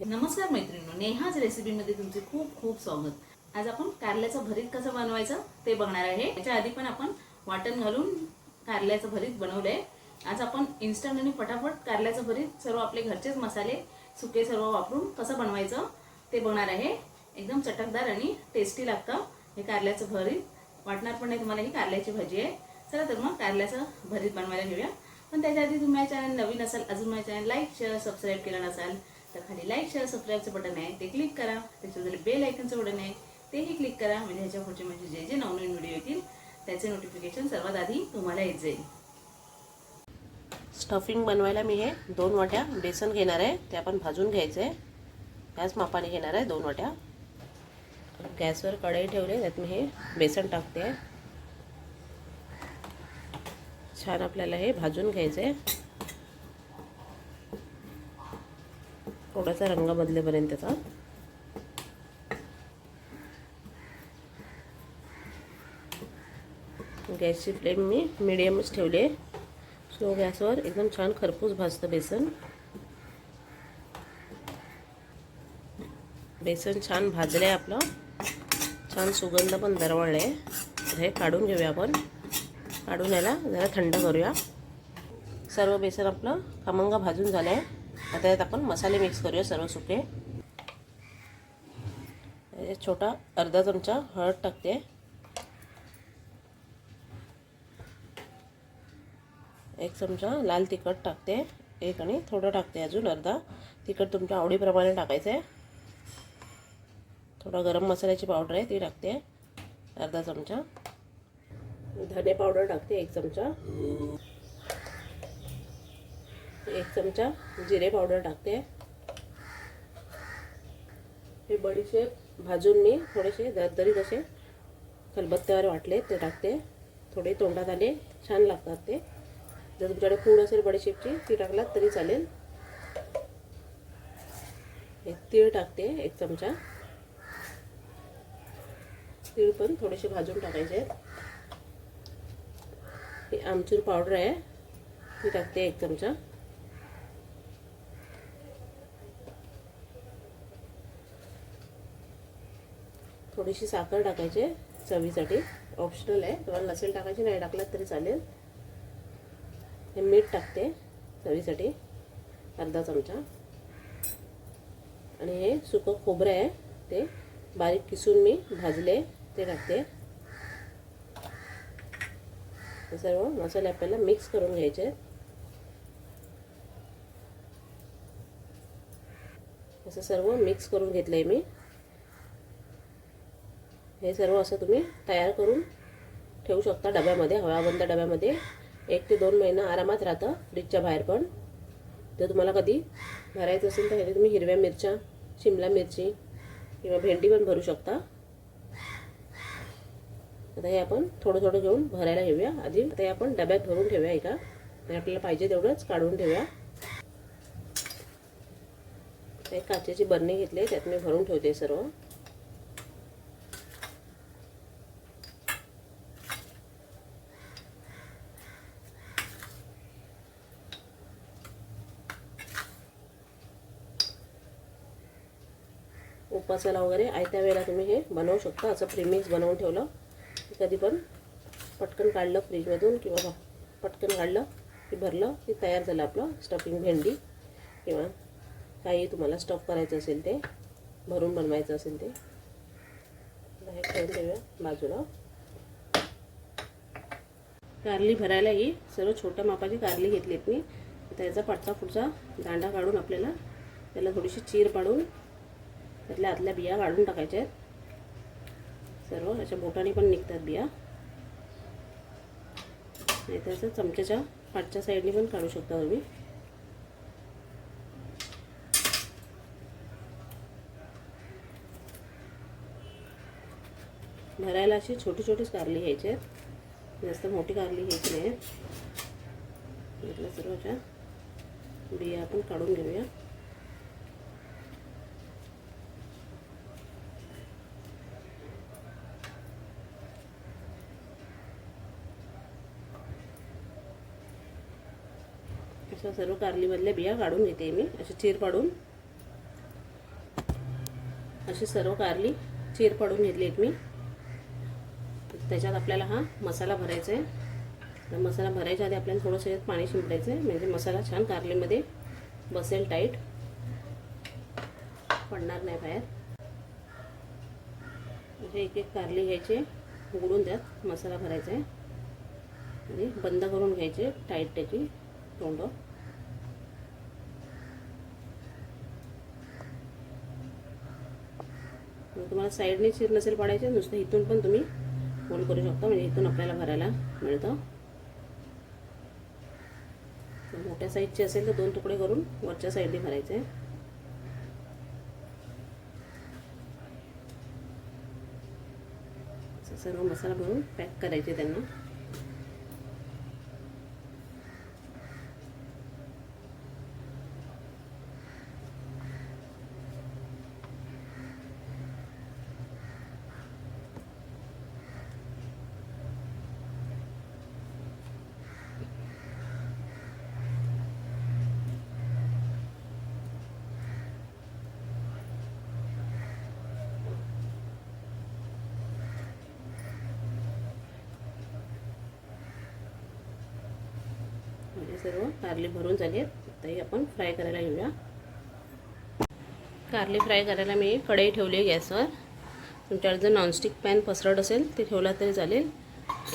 नमस्कार मैत्रिणी नेहाच रेसिपीमध्ये तुमचे खूप खूप स्वागत. आज आपण कारल्याचं भरीत कसं बनवायचं ते बघणार आहे. याच्या आधी पण आपण वाटण घालून कारल्याचं भरीत बनवलंय. आज आपण इन्स्टंट आणि फटाफट कारल्याचं भरीत सर्व आपले घरचेच मसाले सुके सर्व वापरून कसं बनवायचं ते बघणार आहे. एकदम चटकदार आणि टेस्टी लागतं हे कारल्याचं भरीत. वाटणार पण नाही तुम्हाला ही कारल्याची भाजी आहे. चला तर मग कारल्याचं भरीत बनवायला घेऊया. पण त्याच्या आधी तुम्ही चॅनल नवीन असाल अजून माझ्या चॅनल लाईक शेअर सबस्क्राईब केलं नसाल तर खाली लाईक शेअर सबस्क्राईबचं बटन आहे ते क्लिक करा. त्याच्याबद्दल बेल आयकनचं बटन आहे तेही क्लिक करा. म्हणजे ह्याच्या पुढचे म्हणजे जे जे नवनवीन व्हिडिओ येतील त्याचे नोटिफिकेशन सर्वात आधी तुम्हाला येत जाईल. स्टफिंग बनवायला मी हे दोन वाट्या बेसन घेणार आहे. ते आपण भाजून घ्यायचं. आहे ह्याच मापाने घेणार आहे दोन वाट्या. गॅसवर कढई ठेवले त्यात मी हे बेसन टाकते. छान आपल्याला हे भाजून घ्यायचं. आहे थोडासा रंग बदलेपर्यंत त्याचा गॅसची फ्लेम मी मिडियमच ठेवली आहे. स्लो गॅसवर एकदम छान खरपूस भाजतं बेसन. बेसन छान भाजलं आहे आपलं. छान सुगंध पण दरवळलं आहे हे काढून घेऊया आपण. काढून याला जरा थंड करूया. सर्व बेसन आपलं खमंग भाजून झालं आहे आता यात आपण मसाले मिक्स करूया सर्व सुके. छोटा अर्धा चमचा हळद टाकते. एक चमचा लाल तिखट टाकते. एक आणि थोडं टाकते अजून अर्धा. तिखट तुमच्या आवडीप्रमाणे टाकायचं आहे थोडा गरम मसाल्याची पावडर आहे ती टाकते. अर्धा चमचा. धने पावडर टाकते एक चमचा. एक चमचा जिरे पावडर टाकते. हे बडीशेप भाजून मी थोडेसे दरदरीत असे खलबत्त्यावर वाटले ते टाकते. थोडे तोंडात आले छान लागतात ते. जर तुमच्याकडे पूड असेल बडीशेपची ती टाकलात तरी चालेल. एक तीळ टाकते एक चमचा. तीळ पण थोडेसे भाजून टाकायचे आहेत. हे आमचूर पावडर आहे ती टाकते एक चमचा. थोडीशी साखर टाकायची चवीसाठी. ऑप्शनल आहे. तुम्हाला नसेल टाकायची नाही टाकलात तरी चालेल. हे मीठ टाकते चवीसाठी. अर्धा चमचा. आणि हे सुकं खोबरं आहे. ते बारीक किसून मी भाजले ते टाकते. हे सर्व मसाले आपल्याला मिक्स करून घ्यायचे असं सर्व मिक्स करून घेतलं आहे मी. हे सर्व असं तुम्ही तयार करून ठेवू शकता डब्यामध्ये हवाबंद डब्यामध्ये. एक ते दोन महिना आरामात राहतं फ्रीजच्या बाहेर पण. तर तुम्हाला कधी भरायचं असेल तर ह्याने तुम्ही हिरव्या मिरच्या शिमला मिरची किंवा भेंडी पण भरू शकता. आता हे आपण थोडं थोडं घेऊन भरायला घेऊया. आधी आता हे आपण डब्यात भरून ठेवूया एका. आणि आपल्याला पाहिजे तेवढंच काढून ठेवूया. एक काचेची बरणी घेतली त्यात मी भरून ठेवते सर्व. उपासाला वगैरे आयत्या वेळेला तुम्ही हे बनवू शकता. असं प्रीमिक्स बनवून ठेवलं. कधी पण पटकन काढलं फ्रीजमधून किंवा पटकन काढलं की भरलं की तयार झालं आपलं स्टफिंग भेंडी किंवा काही तुम्हाला स्टफ करायचं असेल ते भरून बनवायचं असेल ते. बाहेर ठेवून ठेवूया बाजूला. कारली भरायला ही सर्व छोट्या मापाची कारली घेतलीत मी. त्याचा पाठचा पुढचा दांडा काढून आपल्याला त्याला थोडीशी चीर पाडून त्यातल्या आतल्या बिया काढून टाकायच्या आहेत. सर्व अशा बोटाने पण निघतात बिया. नाही तर चमच्याच्या पाठच्या साईडने पण काढू शकता तुम्ही. भरायला अशी छोटी छोटीच कारली घ्यायची आहेत. जास्त मोठी कारली घ्यायची नाही म्हटलं सर्वच्या बिया आपण काढून घेऊया. अशा सर्व कारलीमधल्या बिया काढून घेते मी. अशी चीर पाडून. अशी सर्व कारली चीर पडून घेतली आहेत मी. त्याच्यात आपल्याला हा मसाला भरायचा आहे. तर मसाला भरायच्या आधी आपल्याला थोडंसं यात पाणी शिंपडायचं आहे म्हणजे मसाला छान कारलीमध्ये बसेल टाईट. पडणार नाही बाहेर. असे एक एक कारली घ्यायचे उघडून त्यात मसाला भरायचा आहे. आणि बंद करून घ्यायचे टाईट त्याची तोंड. तुम्हाला साईडने चीर नसेल पाडायचे नुसतं इथून पण तुम्ही फोल्ड करू शकता. म्हणजे इथून आपल्याला भरायला मिळतं. मोठ्या साईजचे असेल तर दोन तुकडे करून वरच्या साईडने भरायचे. सर्व मसाला भरून पॅक करायचे त्यांना. सर्व कारली भरून झाले आहेत आता आपण फ्राय करायला घेऊया कारली फ्राय करायला मी कढई ठेवली आहे गॅसवर. तुमच्याकडे जर नॉनस्टिक पॅन पसरट असेल ते ठेवला तरी चालेल.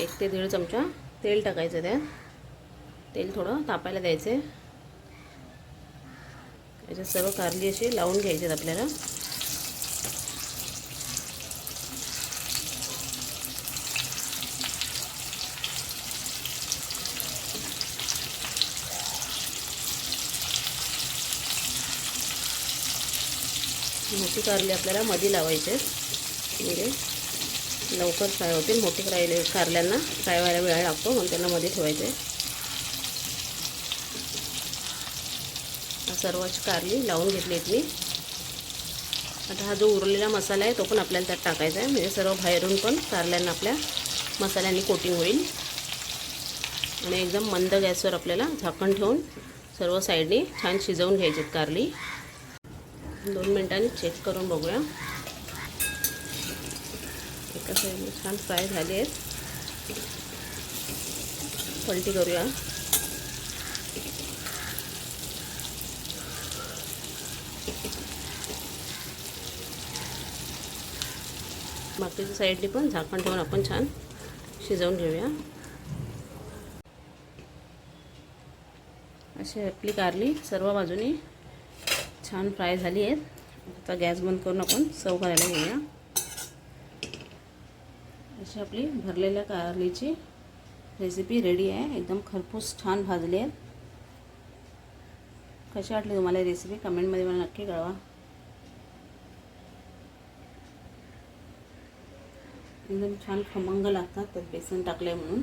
एक ते दीड चमचा तेल टाकायचं त्यात. तेल थोडं तापायला द्यायचं आहे याच्यात सर्व कारली अशी लावून घ्यायची आहेत आपल्याला. मोठी कारली आपल्याला मध्ये लावायचे आहेत म्हणजे लवकर फ्राय होतील. मोठी फ्राय कारल्यांना फ्राय व्हायला वेळ लागतो म्हणून त्यांना मध्ये ठेवायचे सर्वच कारली लावून घेतली आहेत मी. आता हा जो उरलेला मसाला आहे तो पण आपल्याला त्यात टाकायचा आहे. म्हणजे सर्व बाहेरून पण कारल्यांना आपल्या मसाल्याने कोटिंग होईल. आणि एकदम मंद गॅसवर आपल्याला झाकण ठेवून सर्व साईडनी छान शिजवून घ्यायचे आहेत कारली. दोन मिनटांनी चेक करून बघूया. एका साईडने छान फ्राय झाले आहेत. पलटी करूया. बाकीच्या साईडने पण झाकण ठेवून आपण छान शिजवून घेऊया. अशी आपली कारली सर्व बाजूनी छान फ्राय झाली आहेत. आता गॅस बंद करून आपण सर्व करायला घेऊया. अशी आपली भरलेल्या कारलीची रेसिपी रेडी आहे. एकदम खरपूस छान भाजली आहे कशी वाटली तुम्हाला रेसिपी कमेंटमध्ये मला नक्की कळवा. एकदम छान खमंग लागतात. तर बेसन टाकले म्हणून.